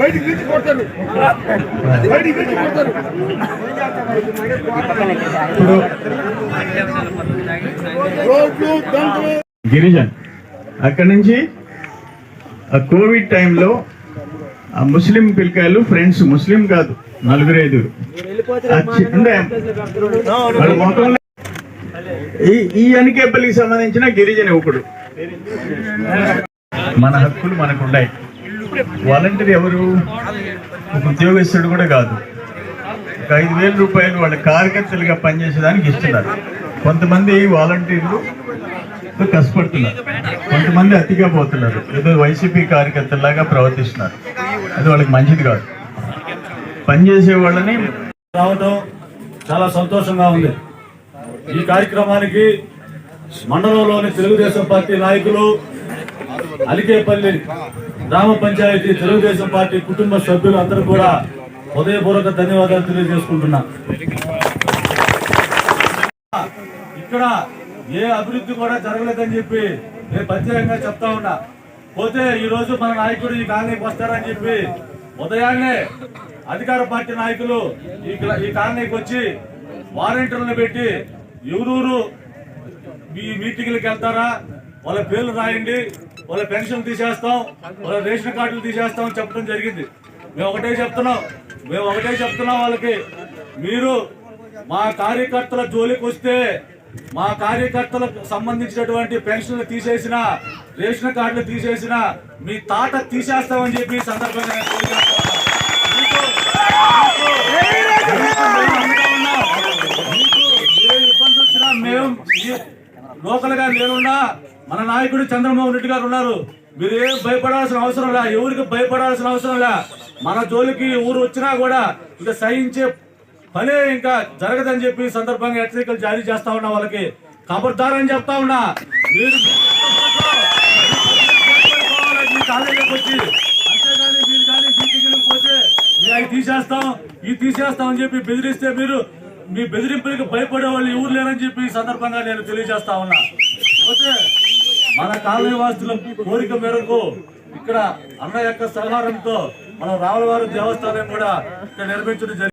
బయటికి తీసి కొడతారు. బయటికి తీసి కొడతారు. గిరిజన్ అక్కడి నుంచి ఆ కోవిడ్ టైంలో ఆ ముస్లిం పిల్లకాయలు ఫ్రెండ్స్ ముస్లిం కాదు నలుగురు ఐదుగురు. ఈ అనికేపల్లికి సంబంధించిన గిరిజన యువకుడు. మన హక్కులు మనకు ఉన్నాయి. వాలంటీర్ ఎవరు? ఒక ఉద్యోగస్తుడు కూడా కాదు. ఒక ఐదు వేల రూపాయలు వాళ్ళ కార్యకర్తలుగా పనిచేసేదానికి ఇస్తున్నారు. కొంతమంది వాలంటీర్లు కష్టపడుతున్నారు. కొంతమంది అతిగా పోతున్నారు. ఏదో వైసీపీ కార్యకర్తలాగా ప్రవర్తిస్తున్నారు. అది వాళ్ళకి మంచిది కాదు. పనిచేసే వాళ్ళని రావడం చాలా సంతోషంగా ఉంది. ఈ కార్యక్రమానికి మండలంలోని తెలుగుదేశం పార్టీ నాయకులు అలికేపల్లి గ్రామ పంచాయతీ తెలుగుదేశం పార్టీ కుటుంబ సభ్యులు అందరూ కూడా హృదయపూర్వక ధన్యవాదాలు తెలియజేసుకుంటున్నా. ఇక్కడ ఏ అభివృద్ధి కూడా జరగలేదని చెప్పి నేను ప్రత్యేకంగా చెప్తా ఉన్నా. పోతే ఈ రోజు మన నాయకుడు ఈ కాలనీకి వస్తారని చెప్పి ఉదయాన్నే అధికార పార్టీ నాయకులు ఈ ఈ కాలనీకి వచ్చి వాలంటీర్లను పెట్టి ఎవరూరు మీ మీటింగ్లకు వెళ్తారా? వాళ్ళ పేర్లు రాయండి వాళ్ళ పెన్షన్ తీసేస్తాం వాళ్ళ రేషన్ కార్డులు తీసేస్తాం అని చెప్పడం జరిగింది. మేము ఒకటే చెప్తున్నాం మేము ఒకటే చెప్తున్నాం వాళ్ళకి మీరు మా కార్యకర్తల జోలికి వస్తే మా కార్యకర్తలకు సంబంధించినటువంటి పెన్షన్లు తీసేసిన రేషన్ కార్డులు తీసేసిన మీ తాట తీసేస్తామని చెప్పి సందర్భంగా మేము లోకల్గా లేనున్నా మన నాయకుడు చంద్రమోహన్ రెడ్డి గారు ఉన్నారు. మీరు ఏం భయపడాల్సిన అవసరం లే ఎవరికి భయపడాల్సిన అవసరం లే. మన జోలికి ఊరు వచ్చినా కూడా ఇక సహించే పనే ఇంకా జరగదని చెప్పి సందర్భంగా హెచ్చరికలు జారీ చేస్తా ఉన్నా వాళ్ళకి. ఖబర్దారని చెప్తా ఉన్నా. మీరు వచ్చి అంతేగాని మీరు కానీ పోతే తీసేస్తాం ఇది తీసేస్తాం అని చెప్పి బెదిరిస్తే మీరు మీ బెదిరింపులకు భయపడే వాళ్ళు ఎవరు లేరని చెప్పి ఈ సందర్భంగా నేను తెలియజేస్తా ఉన్నా. పోతే మన కాలనీ వాసుల కోరిక మేరకు ఇక్కడ అన్న యొక్క సహకారంతో మన రావులవారి దేవస్థానం కూడా ఇక్కడ నిర్మించడం జరిగింది.